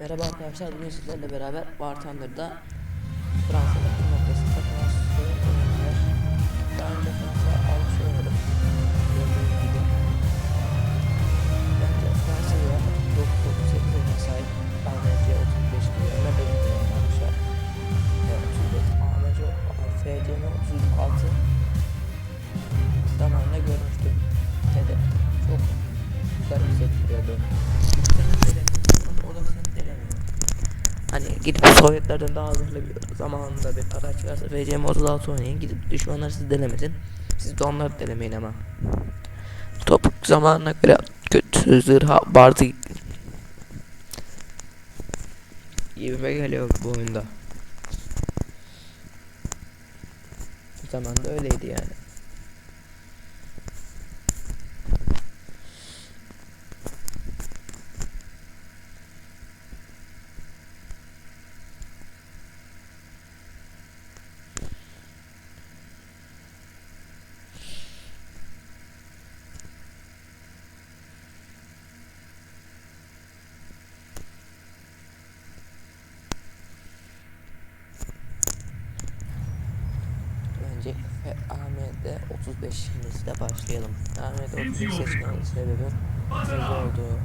Merhaba arkadaşlar bugün sizlerle beraber Bartender'da Fransa'da. gidip Sovyetlerden daha hızlı bir zamanında bir araç varsa VCM36 oynayın gidip düşmanlar sizi delemesin siz de onları delemeyin ama. Topuk zamanına göre kötü zırha bardı gibime geliyor bu oyunda. O zaman da öyleydi yani. Ahmet'le başlayalım. Ahmet otobüs seçmenin sebebi hızlı olduğu.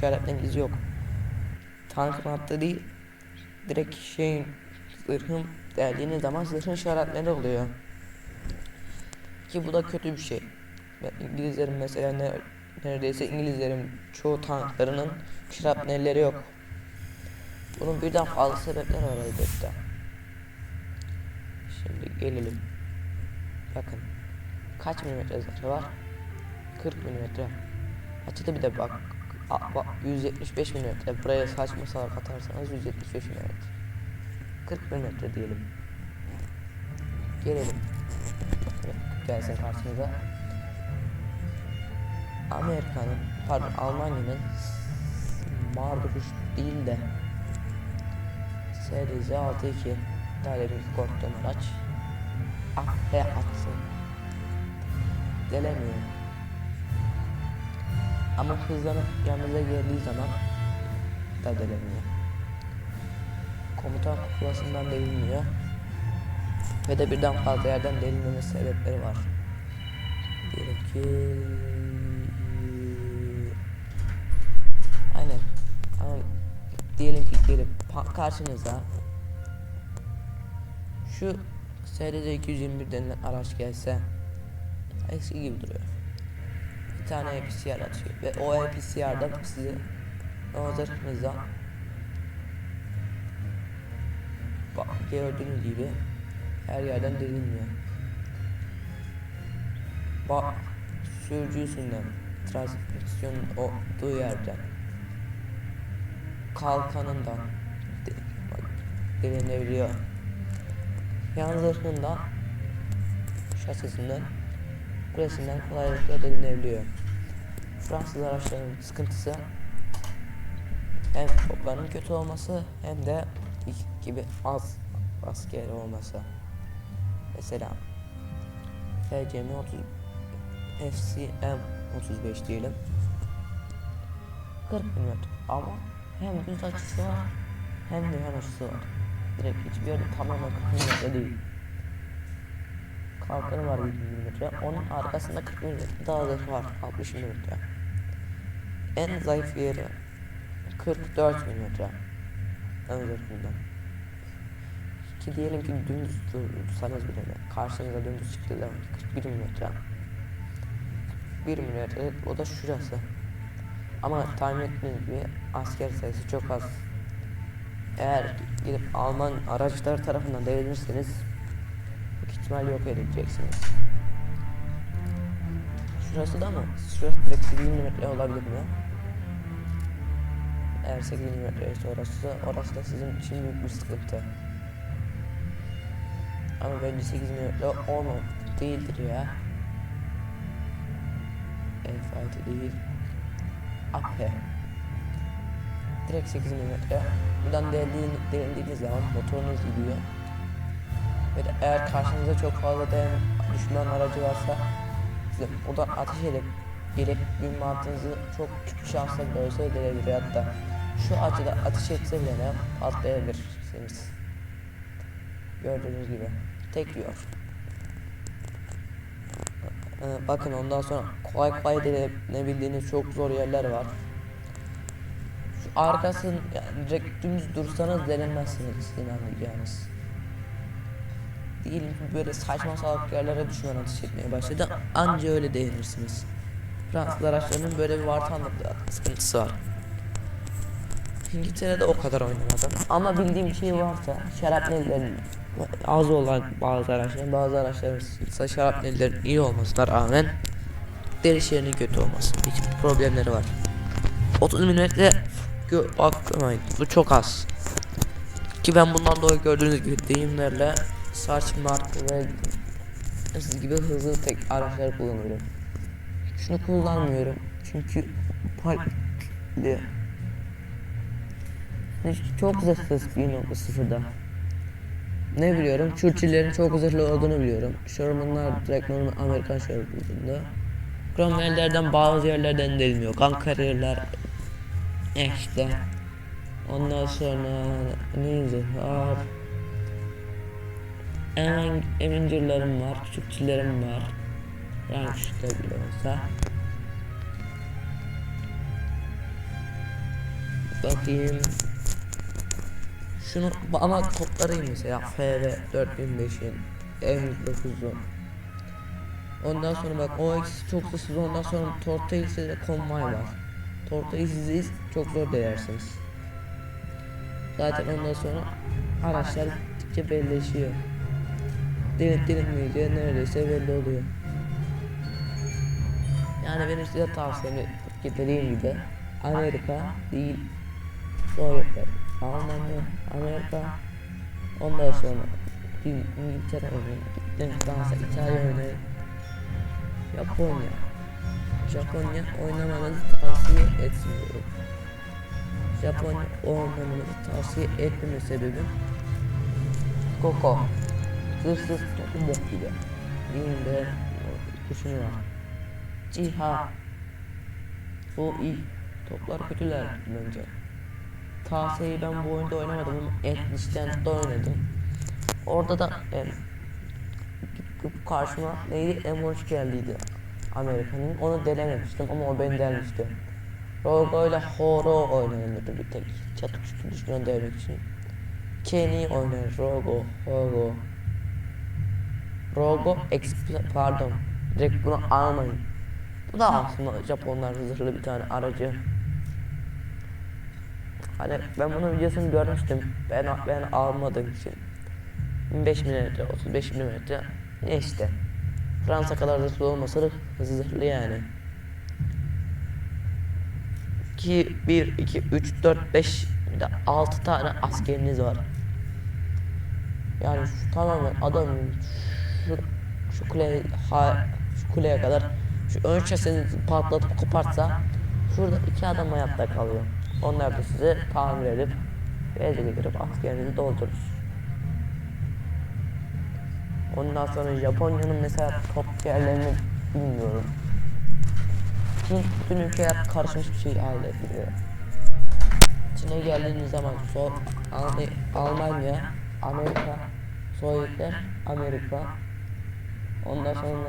Gibi işaretleriniz yok. Tankın attığı değil, direkt şeyin zırhın deldiğiniz zaman zırhın işaretleri oluyor. Ki bu da kötü bir şey. İngilizlerin mesela ne, neredeyse İngilizlerin çoğu tanklarının şarapnelleri yok. Bunun birden fazla sebepleri var elbette. Şimdi gelelim. Bakın. Kaç milimetre zırhı var? 40 milimetre. Açıda bir de bak. Bak 175 milimetre. Buraya saçma salak atarsanız 175 milimetre. 40 milimetre diyelim. Gelelim. Gelsin karşımıza. Amerika'nın, pardon Almanya'nın Marduruş değil de SDZ 62 daha demin korktuğum araç Ah be atsın Delemiyor Ama hızlanıp yanınıza geldiği zaman da delemiyor Komutan kutulasından delinmiyor. Ve de birden fazla yerden delinmeme sebepleri var. Diyelim ki Aynen. Ama diyelim ki gelip karşınıza şu SDC 221 denilen araç gelse eski gibi duruyor. Tane APCR atıyor ve o APCR'dan sizi o zırhınızdan bak gördüğünüz gibi her yerden delinmiyor. Bak sürücü üstünden transmisyonun olduğu yerden kalkanından de, bak, delinebiliyor. Şasisinden kulesinden kolaylıkla delinebiliyor. Fransız araçlarının sıkıntısı hem toplarının kötü olması hem de ilk gibi az asker olması. Mesela FCM 30 FCM 35 diyelim. 40 mm ama hem düz açısı var hem de yan açısı var. Direkt hiçbir yerde tamamen 40 mm değil. Kalkanı var 20 mm. Onun arkasında 40 mm daha zırhı var 60 mm. En zayıf yeri 44 mm. Ön zırhından. Ki diyelim ki dümdüz dursanız bile ne? Karşınıza dümdüz çıktığı zaman 41 mm. 1 mm o da şurası. Ama tahmin ettiğiniz gibi asker sayısı çok az. Eğer gidip Alman araçlar tarafından devrilirseniz büyük ihtimal yok edileceksiniz. Şurası da mı? Şurası direkt 8 mm olabilir mi? Eğer 8 mm ise orası da, orası da sizin için büyük bir sıkıntı. Ama bence 8 mm olma değildir ya. F6 değil. AP. Direkt 8 mm. Buradan deldiğin, delindiğiniz zaman motorunuz gidiyor. Ve de eğer karşınızda çok fazla dayan düşman aracı varsa size oradan ateş edip gelip bir mantığınızı çok küçük şansla bile olsa edilebilir hatta şu açıda ateş etse bile ne patlayabilirsiniz. Gördüğünüz gibi tek yiyor. Ee, bakın ondan sonra kolay kolay delenebildiğiniz çok zor yerler var. Şu arkasın yani dümdüz dursanız delinmezsiniz sizin anlayacağınız. Diyelim böyle saçma salak yerlere düşman ateş etmeye başladı anca öyle değinirsiniz. Fransız araçlarının böyle bir vartanlık sıkıntısı var. İngiltere'de o kadar oynamadım. Ama bildiğim bir şey varsa şarapnellerin az olan bazı araçların bazı araçların ise şarapnellerin iyi olmasına rağmen derişlerinin kötü olması. Hiçbir problemleri var. 30 milimetre bakmayın bu çok az. Ki ben bundan dolayı gördüğünüz gibi deyimlerle saç mark ve siz gibi hızlı tek araçlar kullanıyorum. Şunu kullanmıyorum çünkü palikli çok zırhsız 1.0'da ne biliyorum? Churchill'lerin çok zırhlı olduğunu biliyorum. Sherman'lar direkt normal Amerikan Sherman'ında. Cromwell'lerden bazı yerlerden deliniyor. Kankarierler işte. Ondan sonra ne zırhlar? Emincer'lerim var, Churchill'lerim var. Yani işte bile olsa. Bakayım. Şunu ama kodları iyi mesela FV 4005'in M9'un. Ondan sonra bak o ikisi çok hızsız ondan sonra Torta ikisi de Convoy var. Torta ikisi çok zor değersiniz. Zaten ondan sonra araçlar gittikçe belleşiyor. Denip denilmeyeceği neredeyse belli oluyor. Yani benim size tavsiyem dediğim gibi Amerika değil Sovyetler, Almanya, Amerika ondan sonra İng- İngiltere oynayın, gittim Fransa, İtalya oynayın, Japonya, Japonya oynamanızı tavsiye etmiyorum. Japonya oynamanızı tavsiye etmeme sebebim Koko Hırsız topu bok gibi. Dilinde kuşunu var Ciha Bu iyi. Toplar kötüler bence Tase'yi ben bu oyunda oynamadım ama de oynadım. Orada da em, karşıma neydi? M13 geldiydi Amerika'nın. Onu denememiştim ama o beni delmişti. Rogo ile Horo oynanırdı bir tek. Çatı üstü düşmanı denemek için. Kenny oynar Rogo Rogo Rogo Exp pardon. Direkt bunu almayın. Bu da aslında Japonlar zırhlı bir tane aracı Hani ben bunun videosunu görmüştüm. Ben ben almadığım için. 25 mm 35 mm ne işte. Fransa kadar zırhlı olmasa da zırhlı yani. Ki 1, 2, 3, 4, 5 bir de 6 tane askeriniz var. Yani şu tamamen adamın şu, şu kule ha, şu kuleye kadar şu ön şasini patlatıp kopartsa şurada iki adam hayatta kalıyor. Onlar da size tamir edip bezle girip askerinizi doldurur. Ondan sonra Japonya'nın mesela top yerlerini bilmiyorum. Çin bütün ülkeler karışmış bir şey hallediliyor. Çin'e geldiğiniz zaman so Alm- Almanya, Amerika, Sovyetler, Amerika. Ondan sonra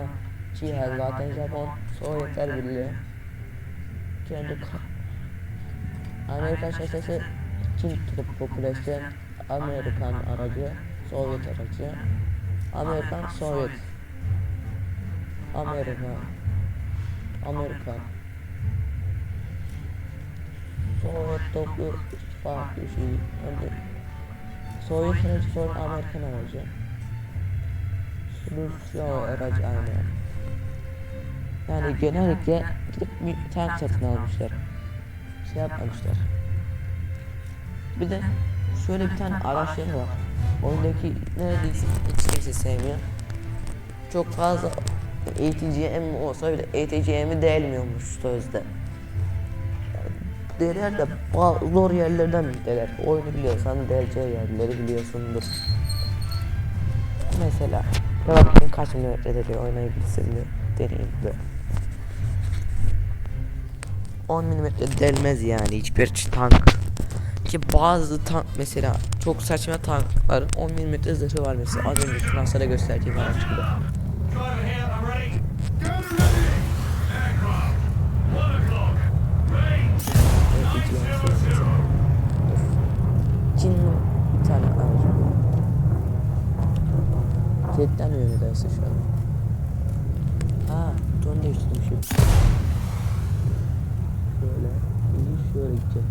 Çin zaten Japon, Sovyetler Birliği. Kendi Amerika şaşası Çin popülasyon, Amerikan aracı, Sovyet aracı, Amerikan, Sovyet, Amerika, Amerika. Sovyet toplu farklı şey. Yani Sovyet aracı sonra Amerikan aracı. Rusya aracı aynı. Yani genellikle gidip tank satın almışlar. Şey yapmamışlar. Bir de şöyle bir tane araçları var. Oyundaki neredeyse hiç kimse sevmiyor. Çok fazla ATGM olsa bile ATGM'i delmiyormuş sözde. Deler de zor yerlerden deler. Oyunu biliyorsan deleceği yerleri biliyorsundur. Mesela bakayım kaç milimetre deliyor oynayabilsin mi deneyim de. 10 milimetre delmez yani hiçbir tank. Ki bazı tank mesela çok saçma tanklar 10 milimetre zırhı var mesela az önce Fransa'da gösterdiğim araç gibi. Tane aracı bu. Jetlenmiyor nedense şu an. Ha, ton değiştirmişim. Şöyle, iyi şöyle gideceğim.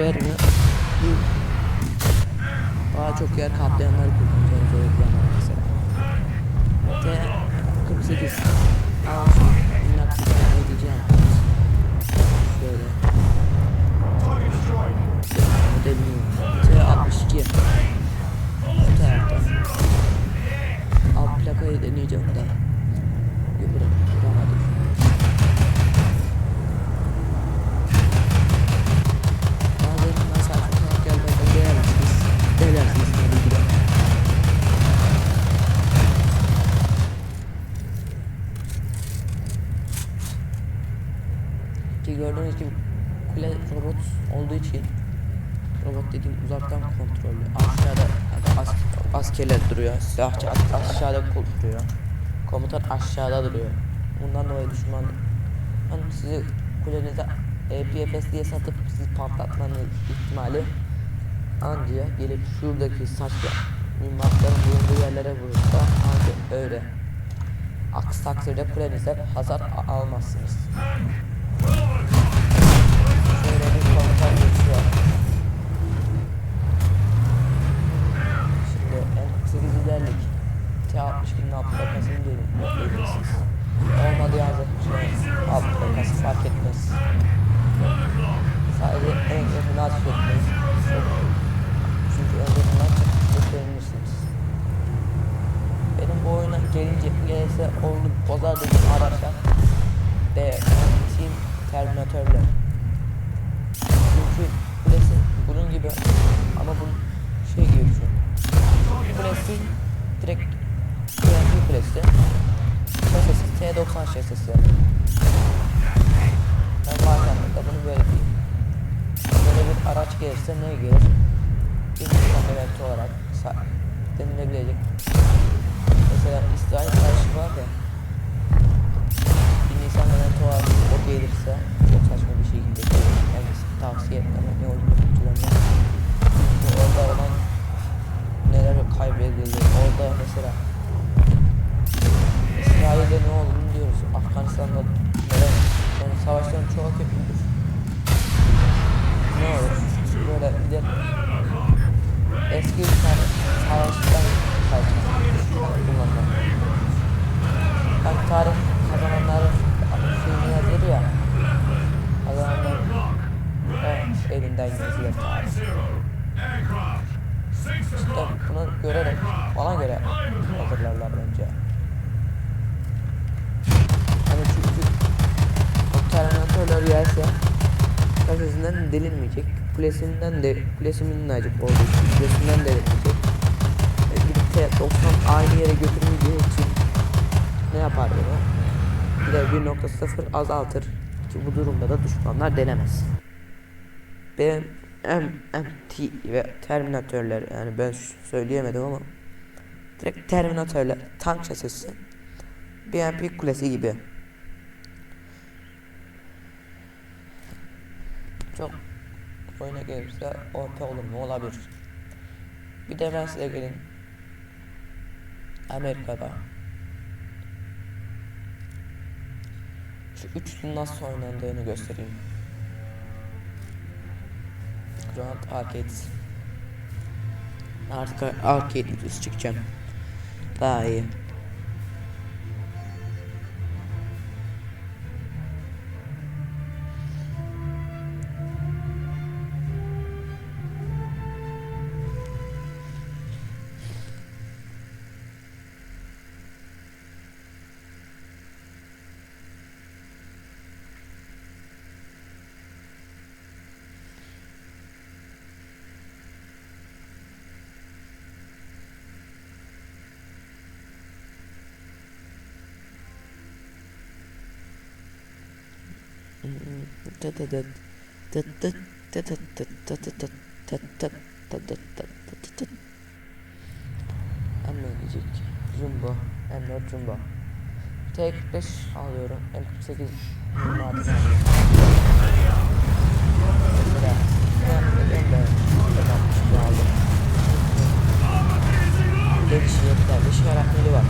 வருவாருங்க aşağıda duruyor. Bundan dolayı düşman hani sizi kulenize EPFS diye satıp sizi patlatmanın ihtimali anca gelip şuradaki saçla mühimmatların bulunduğu yerlere vurursa anca öyle. Aksi takdirde kulenize hasar almazsınız alt plakasını deneyeceksiniz. Olmadı yazmışlar. Alt plakası fark etmez. Sadece en yakın ateş etmeyin. Çünkü en yakından çok beğenirsiniz. Benim bu oyuna gelince gelirse oldu bozar dediğim araçlar de Team Terminatörler. Çünkü kulesi bunun gibi ama bu şey gibi düşün. Kulesi direkt kulesi. Şasisi T90 şasisi. Ben de bunu böyle diyeyim. Böyle bir araç gelirse ne gelir? Bir komponenti olarak denilebilecek. Mesela İsrail karşı var ya. Bir Nisan elementi olarak o gelirse çok saçma bir şekilde gelir. Yani tavsiye etmem ne yapımcılarına. Çünkü orada olan neler kaybedildi. Orada mesela İsrail'de ne olduğunu diyoruz. Afganistan'da neler yani savaşların çoğu kötüdür. Ne olur? Böyle bir de eski bir tane savaştan kullanılan. Hani tarih kazananların filmi yazılır ya. Kazananların o elinden yazılır tarih. İşte bunu görerek bana göre hazırlarlar bence. Hani çünkü o gelse kasesinden delinmeyecek. Kulesinden de kulesi minnacık olduğu için kulesinden delinmeyecek. E, gidip de 90 aynı yere götürmeyeceği için ne yapar bunu? Bir de 1.0 azaltır ki bu durumda da düşmanlar denemez. Benim MMT ve Terminatörler yani ben söyleyemedim ama direkt Terminatörler tank şasisi BMP kulesi gibi çok oyuna gelirse OP olur mu? Olabilir. Bir de ben size gelin Amerika'da. Şu üçlü nasıl oynandığını göstereyim. Grand Arcade Artık arcade videosu çıkacağım. Daha iyi Emre ödeyecek. Jumbo. Emre Jumbo. T45 alıyorum. M48 madem. Emre. Emre. Emre. aldım. Beş yeter. Beş yaratmeli var.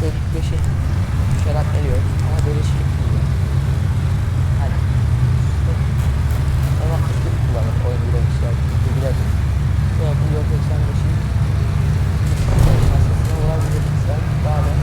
T45'i yaratmeli yok. Ama böyle şey dakika. Şu an bu yol 85'in şey. şasisine olabilir. Sen daha da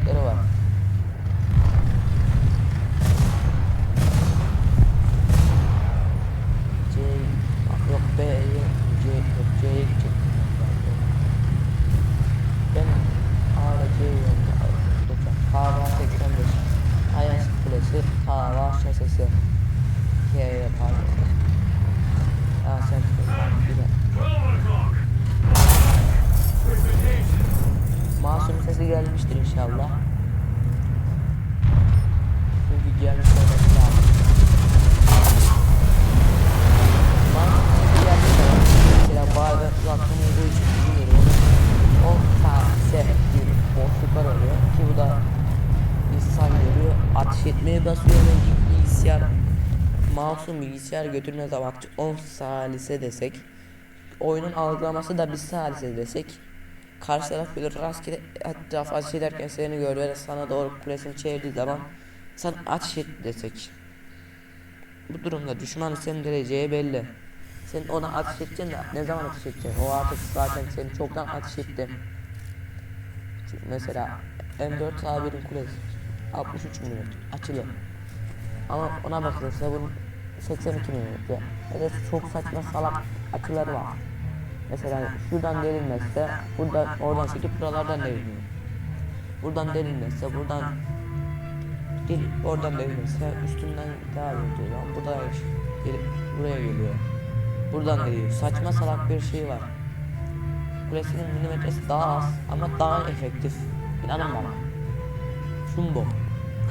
quiero ver. Mouse'un bilgisayar götürme zamanı 10 salise desek oyunun algılaması da bir salise desek karşı taraf böyle rastgele etraf ateş ederken seni gör ve sana doğru kulesini çevirdiği zaman sen ateş et desek bu durumda düşman senin dereceği belli. Sen ona ateş edeceksin de ne zaman ateş edeceksin? O artık zaten seni çoktan ateş etti. Çünkü mesela M4 A1'in kulesi 63 mm açılı ama ona bakılırsa bunun 82 mm ya. Da çok saçma salak açıları var. Mesela şuradan delinmezse buradan oradan çekip buralardan deliniyor buradan delinmezse buradan Gel oradan delinmezse üstünden devam ediyor ama burada gelip buraya geliyor. Buradan geliyor. Saçma salak bir şey var. Kulesinin milimetresi daha az ama daha efektif. İnanın bana. Jumbo.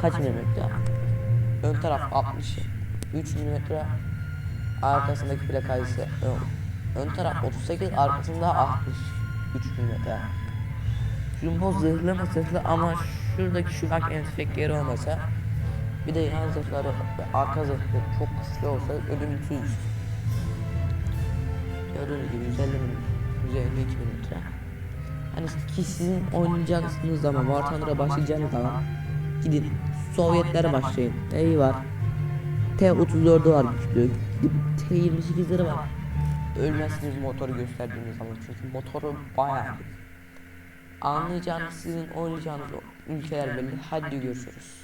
Kaç milimetre? Ön taraf 60 3 milimetre arkasındaki plakayı ise ön, taraf 38 arkasında 63 milimetre. Jumbo zırhlı mı zırhlı ama şuradaki şu bak enfekleri olmasa bir de yan zırhları ve arka zırhlı çok güçlü olsa ölümsüz Gördüğünüz gibi 150 mm 152 mm Hani ki sizin oynayacaksınız zaman War Thunder'a başlayacağınız zaman Gidin. Sovyetlere başlayın. Var T-34'ü var güçlü Gidip T-28'leri var Ölmezsiniz motoru gösterdiğiniz zaman çünkü motoru bayağı. Anlayacağınız sizin oynayacağınız ülkeler belli. Hadi görüşürüz.